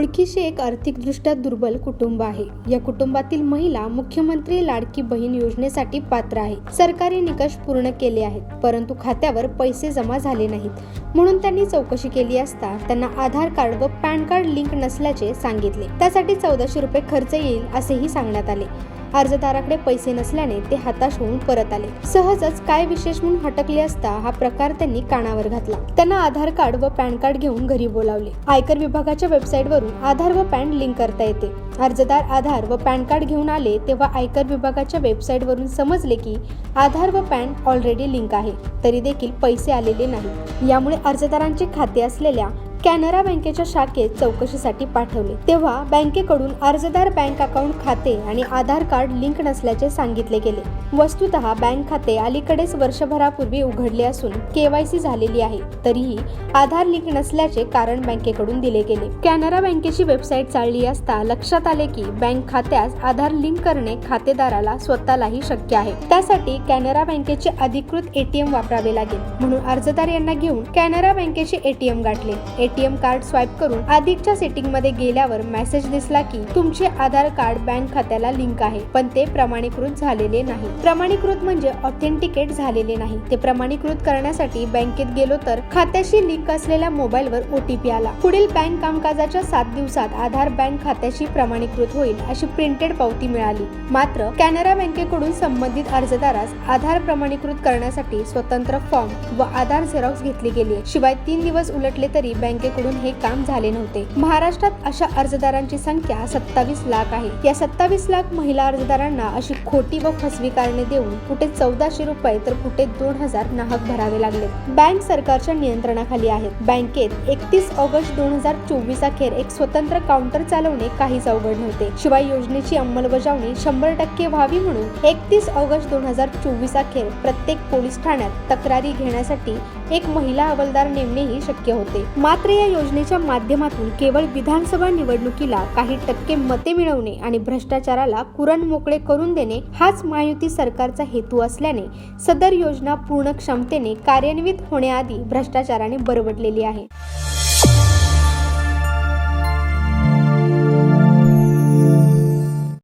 ओळखीशी एक आर्थिकदृष्ट्या दुर्बल कुटुंब आहे. या कुटुंबातील महिला मुख्यमंत्री लाडकी बहीण योजनेसाठी पात्र आहे. सरकारी निकष पूर्ण केले आहेत परंतु खात्यावर पैसे जमा झाले नाहीत. म्हणून त्यांनी चौकशी केली असता त्यांना आधार कार्ड व पॅन कार्ड लिंक नसल्याचे सांगितले. त्यासाठी चौदाशे रुपये खर्च येईल असेही सांगण्यात आले. अर्जदाराकडे पैसे नसल्याने ते हताश होऊन परत आले. सहजच काय विशेष म्हणून हटकले असता हा प्रकार त्यांनी कानावर घातला. त्यांना आधार कार्ड व पॅन कार्ड घेऊन घरी बोलावले. आयकर विभागाच्या वेबसाईटवरून आधार व पॅन लिंक करता येते. अर्जदार आधार व पॅन कार्ड घेऊन आले तेव्हा आयकर विभागाच्या वेबसाईटवरून समजले की आधार व पॅन ऑलरेडी लिंक आहे. तरी देखील पैसे आलेले नाही. यामुळे अर्जदारांचे खाते असलेल्या कॅनरा बँकेच्या शाखेत चौकशीसाठी पाठवले. तेव्हा बँकेकडून अर्जदार बँक अकाउंट खाते आणि आधार कार्ड लिंक नसल्याचे सांगितले गेले. वस्तुतः बँक खाते अलीकडेच वर्षभरापूर्वी उघडले असून केवायसी झालेली आहे. तरीही आधार लिंक नसल्याचे कारण बँकेकडून दिले गेले. कॅनरा बँकेची वेबसाईट चालली असता लक्षात आले की बँक खात्यास आधार लिंक करणे खातेदाराला स्वतःलाही शक्य आहे. त्यासाठी कॅनरा बँकेचे अधिकृत एटीएम वापरावे लागेल. म्हणून अर्जदार यांना घेऊन कॅनरा बँकेचे एटीएम गाठले. एटीएम कार्ड स्वाईप करून अधिकच्या सेटिंगमध्ये गेल्यावर मेसेज दिसला की तुमचे आधार कार्ड बँक खात्याला लिंक आहे पण ते प्रमाणीकृत झालेले नाही. प्रमाणीकृत म्हणजे ऑथेंटिकेट झालेले नाही. ते प्रमाणीकृत करण्यासाठी बँकेत गेलो तर खात्याशी लिंक असलेल्या मोबाईलवर ओटीपी आला. पुढील बँक कामकाजाच्या सात दिवसात आधार बँक खात्याशी प्रमाणीकृत होईल अशी प्रिंटेड पावती मिळाली. मात्र कॅनरा बँकेकडून संबंधित अर्जदारास आधार प्रमाणीकृत करण्यासाठी स्वतंत्र फॉर्म व आधार झेरॉक्स घेतली गेली. शिवाय तीन दिवस उलटले तरी बँक बँकेकडून हे काम झाले नव्हते. महाराष्ट्रात अशा अर्जदारांची संख्या सत्तावीस लाख आहे. या सत्तावीस लाख महिला अर्जदारांना अशी खोटी व फसवी कारणे देऊन कुठे चौदाशे रुपये तर कुठे दोन हजार नाहक भरावे लागले. बँक सरकारच्या नियंत्रणाखाली आहेत. बँकेत एकतीस ऑगस्ट दोन हजार चोवीस अखेर एक स्वतंत्र काउंटर चालवणे काहीच अवघड नव्हते. शिवाय योजनेची अंमलबजावणी शंभर टक्के व्हावी म्हणून एकतीस ऑगस्ट दोन हजार चोवीस अखेर प्रत्येक पोलीस ठाण्यात तक्रारी घेण्यासाठी एक महिला हवालदार नेमणेही शक्य होते. मात्र या योजनेच्या माध्यमातून केवळ विधानसभा निवडणुकीला काही टक्के मते मिळवणे आणि भ्रष्टाचाराला कुरण मोकळे करून देणे हाच महायुती सरकारचा हेतू असल्याने सदर योजना पूर्ण क्षमतेने कार्यान्वित होण्याआधी भ्रष्टाचाराने बरबडलेली आहे.